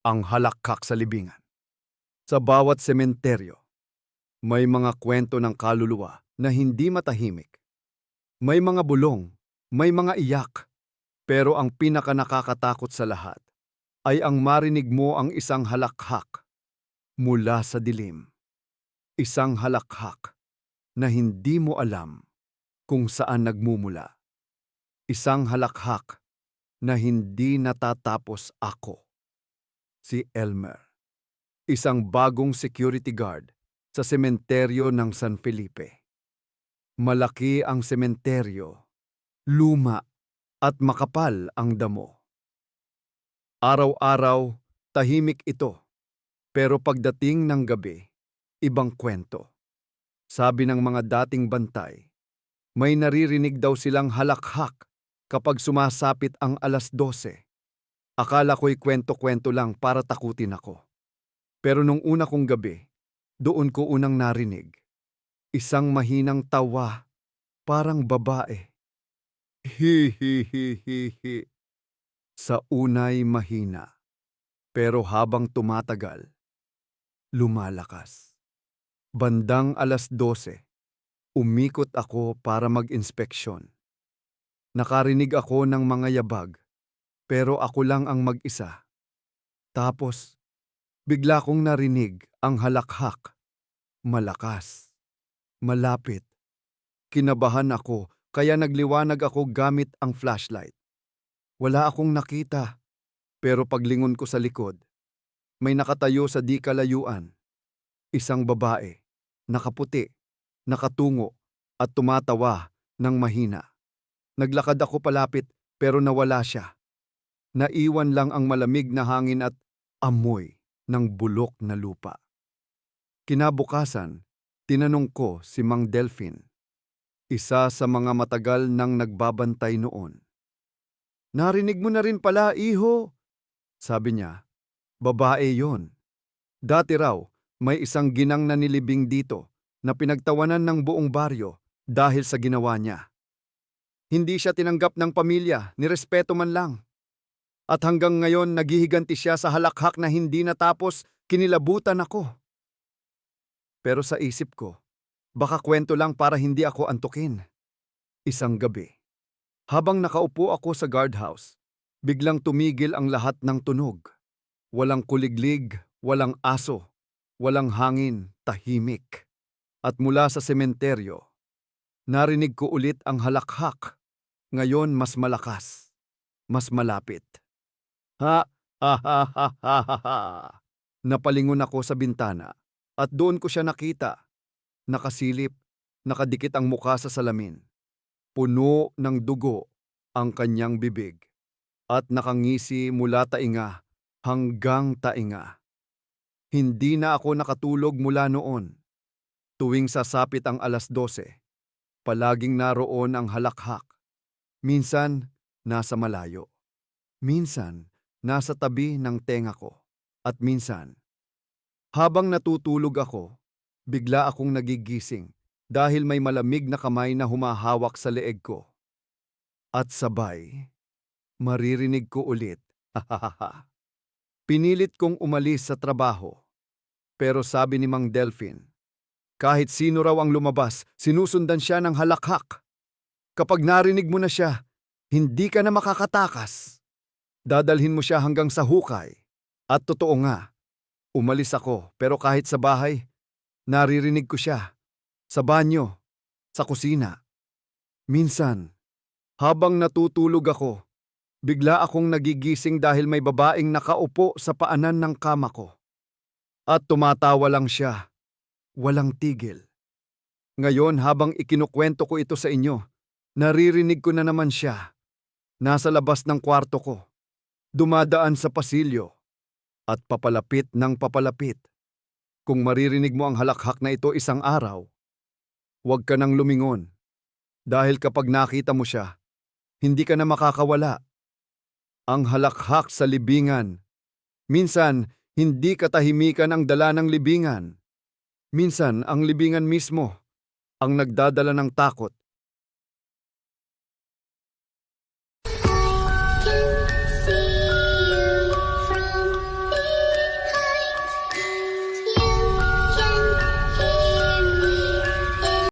ang halakhak sa libingan. Sa bawat sementeryo, may mga kwento ng kaluluwa na hindi matahimik. May mga bulong, may mga iyak, pero ang pinaka nakakatakot sa lahat ay ang marinig mo ang isang halakhak mula sa dilim. Isang halakhak na hindi mo alam kung saan nagmumula. Isang halakhak na hindi natatapos ako. Si Elmer. Isang bagong security guard sa sementeryo ng San Felipe. Malaki ang sementeryo, luma at makapal ang damo. Araw-araw, tahimik ito. Pero pagdating ng gabi, ibang kwento. Sabi ng mga dating bantay, may naririnig daw silang halakhak kapag sumasapit ang alas 12. Akala ko'y kwento-kwento lang para takutin ako. Pero nung una kong gabi, doon ko unang narinig. Isang mahinang tawa, parang babae. Hi. Sa unay mahina. Pero habang tumatagal, lumalakas. Bandang alas 12, umikot ako para mag-inspeksyon. Nakarinig ako ng mga yabag, pero ako lang ang mag-isa. Tapos, bigla kong narinig ang halakhak. Malakas. Malapit. Kinabahan ako kaya nagliwanag ako gamit ang flashlight. Wala akong nakita, pero paglingon ko sa likod, may nakatayo sa di kalayuan. Isang babae, nakaputi, nakatungo, at tumatawa ng mahina. Naglakad ako palapit pero nawala siya. Naiwan lang ang malamig na hangin at amoy ng bulok na lupa. Kinabukasan, tinanong ko si Mang Delphin, isa sa mga matagal nang nagbabantay noon. Narinig mo na rin pala, iho. Sabi niya, babae yon. Dati raw, may isang ginang na nilibing dito na pinagtawanan ng buong baryo dahil sa ginawa niya. Hindi siya tinanggap ng pamilya, nirespeto man lang. At hanggang ngayon naghihiganti siya sa halakhak na hindi natapos, kinilabutan ako. Pero sa isip ko, baka kwento lang para hindi ako antukin. Isang gabi, habang nakaupo ako sa guardhouse, biglang tumigil ang lahat ng tunog. Walang kuliglig, walang aso, walang hangin, tahimik. At mula sa sementeryo, narinig ko ulit ang halakhak. Ngayon mas malakas, mas malapit. Ha, ha, ha, ha, ha, ha, ha. Napalingon ako sa bintana at doon ko siya nakita. Nakasilip, nakadikit ang mukha sa salamin. Puno ng dugo ang kanyang bibig at nakangisi mula tainga hanggang tainga. Hindi na ako nakatulog mula noon. Tuwing sasapit ang alas 12, palaging naroon ang halakhak. Minsan, nasa malayo. Minsan, nasa tabi ng tenga ko. At minsan, habang natutulog ako, bigla akong nagigising dahil may malamig na kamay na humahawak sa leeg ko. At sabay, maririnig ko ulit. Pinilit kong umalis sa trabaho. Pero sabi ni Mang Delphin, kahit sino raw ang lumabas, sinusundan siya ng halakhak. Kapag narinig mo na siya, hindi ka na makakatakas. Dadalhin mo siya hanggang sa hukay. At totoo nga, umalis ako pero kahit sa bahay, naririnig ko siya. Sa banyo, sa kusina. Minsan, habang natutulog ako, bigla akong nagigising dahil may babaeng nakaupo sa paanan ng kama ko. At tumatawa lang siya, walang tigil. Ngayon habang ikinukwento ko ito sa inyo, naririnig ko na naman siya. Nasa labas ng kwarto ko, dumadaan sa pasilyo, at papalapit ng papalapit. Kung maririnig mo ang halakhak na ito isang araw, huwag ka nang lumingon. Dahil kapag nakita mo siya, hindi ka na makakawala. Ang halakhak sa libingan. Minsan, hindi katahimikan ang dala ng libingan. Minsan, ang libingan mismo ang nagdadala ng takot.